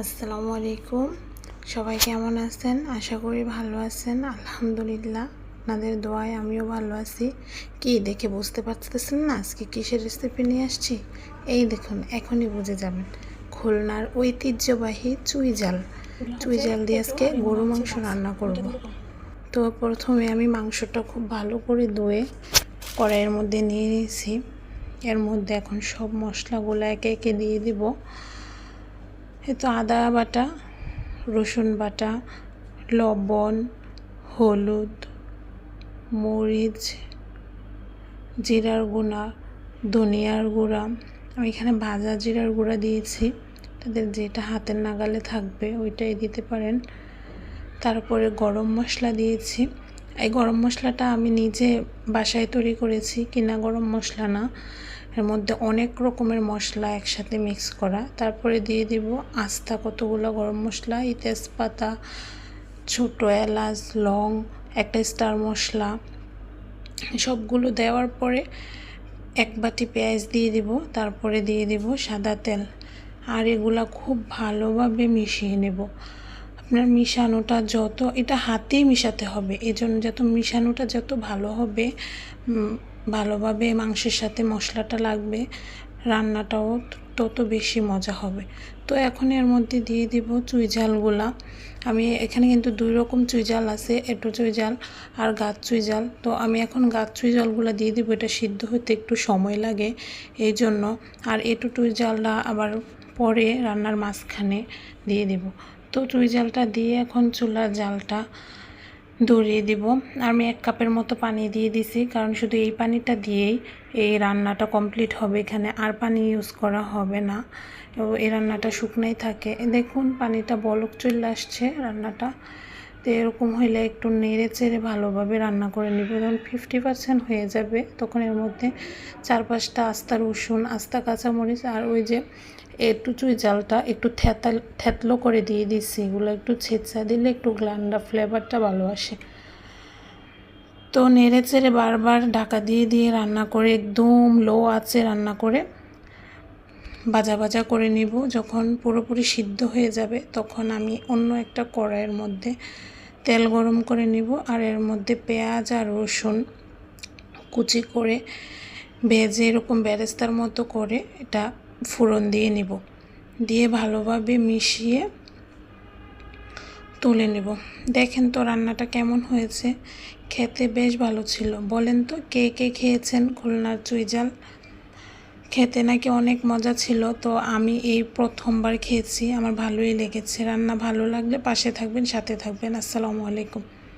আসসালামু আলাইকুম। সবাই কেমন আছেন? আশা করি ভালো আছেন। আলহামদুলিল্লাহ, আপনাদের দোয়ায় আমিও ভালো আছি। কি, দেখে বুঝতে পারতেছেন না আজকে কিসের রেসিপি নিয়ে আসছি? এই দেখুন, এখনই বুঝে যাবেন। খুলনার ঐতিহ্যবাহী চুই জাল। চুই জাল দিয়ে আজকে গরু মাংস রান্না করব। তো প্রথমে আমি মাংসটা খুব ভালো করে ধুয়ে কড়াইয়ের মধ্যে নিয়ে নিয়েছি। এর মধ্যে এখন সব মশলাগুলো একে একে দিয়ে দিব। তো আদা বাটা, রসুন বাটা, লবণ, হলুদ, মরিচ, জিরার গুঁড়া, ধনিয়ার গুঁড়া। আমি এখানে ভাজা জিরার গুঁড়া দিয়েছি। তাদের যেটা হাতের নাগালে থাকবে, ওইটাই দিতে পারেন। তারপরে গরম মশলা দিয়েছি। এই গরম মশলাটা আমি নিজে বাসায় তৈরি করেছি, কিনা গরম মশলা না। এর মধ্যে অনেক রকমের মশলা একসাথে মিক্স করা। তারপরে দিয়ে দিব আস্তা কতগুলো গরম মশলা, এই তেজপাতা, ছোটো এলাচ, লং, একটা স্টার মশলা, সবগুলো দেওয়ার পরে এক বাটি পেঁয়াজ দিয়ে দিব, তারপরে দিয়ে দিব সাদা তেল। আর এগুলা খুব ভালোভাবে মিশিয়ে নেব। আপনার মিশানোটা যত, এটা হাতেই মিশাতে হবে। এজন্য যত মিশানোটা যত ভালো হবে ভালোভাবে মাংসের সাথে মশলাটা লাগবে, রান্নাটাও তত বেশি মজা হবে। তো এখন এর মধ্যে দিয়ে দিব চুই ঝালগুলা। আমি এখানে কিন্তু দুই রকম চুই জাল আছে, এটো চুই জাল আর গাছ চুই জাল তো আমি এখন গাছ চুই জালগুলো দিয়ে দিব, এটা সিদ্ধ হতে একটু সময় লাগে এই জন্য। আর এটো জালটা আবার পরে রান্নার মাঝখানে দিয়ে দিব। তো চুই জালটা দিয়ে এখন চুলার জালটা ধরিয়ে দিব। আমি এক কাপের মতো পানি দিয়ে দিছি, কারণ শুধু এই পানিটা দিয়েই এই রান্নাটা কমপ্লিট হবে এখানে, আর পানি ইউজ করা হবে না। এই রান্নাটা শুকনাই থাকে। দেখুন, পানিটা বলক চলে আসছে রান্নাটা। তো এরকম হইলে একটু নেড়ে চেড়ে ভালোভাবে রান্না করে নিব। যখন ফিফটি পার্সেন্ট হয়ে যাবে, তখন এর মধ্যে চার পাঁচটা আস্তা রসুন, আস্তা, কাঁচামরিচ আর ওই যে একটু চুই জালটা একটু থেতাল থেতলো করে দিয়ে দিচ্ছি এগুলো একটু ছেঁচা দিলে একটু গ্লান্ডা ফ্লেভারটা ভালো আসে। তো নেড়ে চেড়ে বারবার ঢাকা দিয়ে দিয়ে রান্না করে, একদম লো আছে রান্না করে ভাজা ভাজা করে নিব। যখন পুরোপুরি সিদ্ধ হয়ে যাবে, তখন আমি অন্য একটা কড়াইয়ের মধ্যে তেল গরম করে নিব আর এর মধ্যে পেঁয়াজ আর রসুন কুচি করে ভেজে এরকম ব্যারেস্তার মতো করে এটা ফোড়ন দিয়ে নিব। দিয়ে ভালোভাবে মিশিয়ে তুলে নেব। দেখেন তো রান্নাটা কেমন হয়েছে। খেতে বেশ ভালো ছিল। বলেন তো, কে কে খেয়েছেন খুলনার চুইজাল খেতে নাকি অনেক মজা ছিল, তো আমি এই প্রথমবার খেয়েছি। আমার ভালোই লেগেছে। রান্না ভালো লাগলে পাশে থাকবেন, সাথে থাকবেন। আসসালামু আলাইকুম।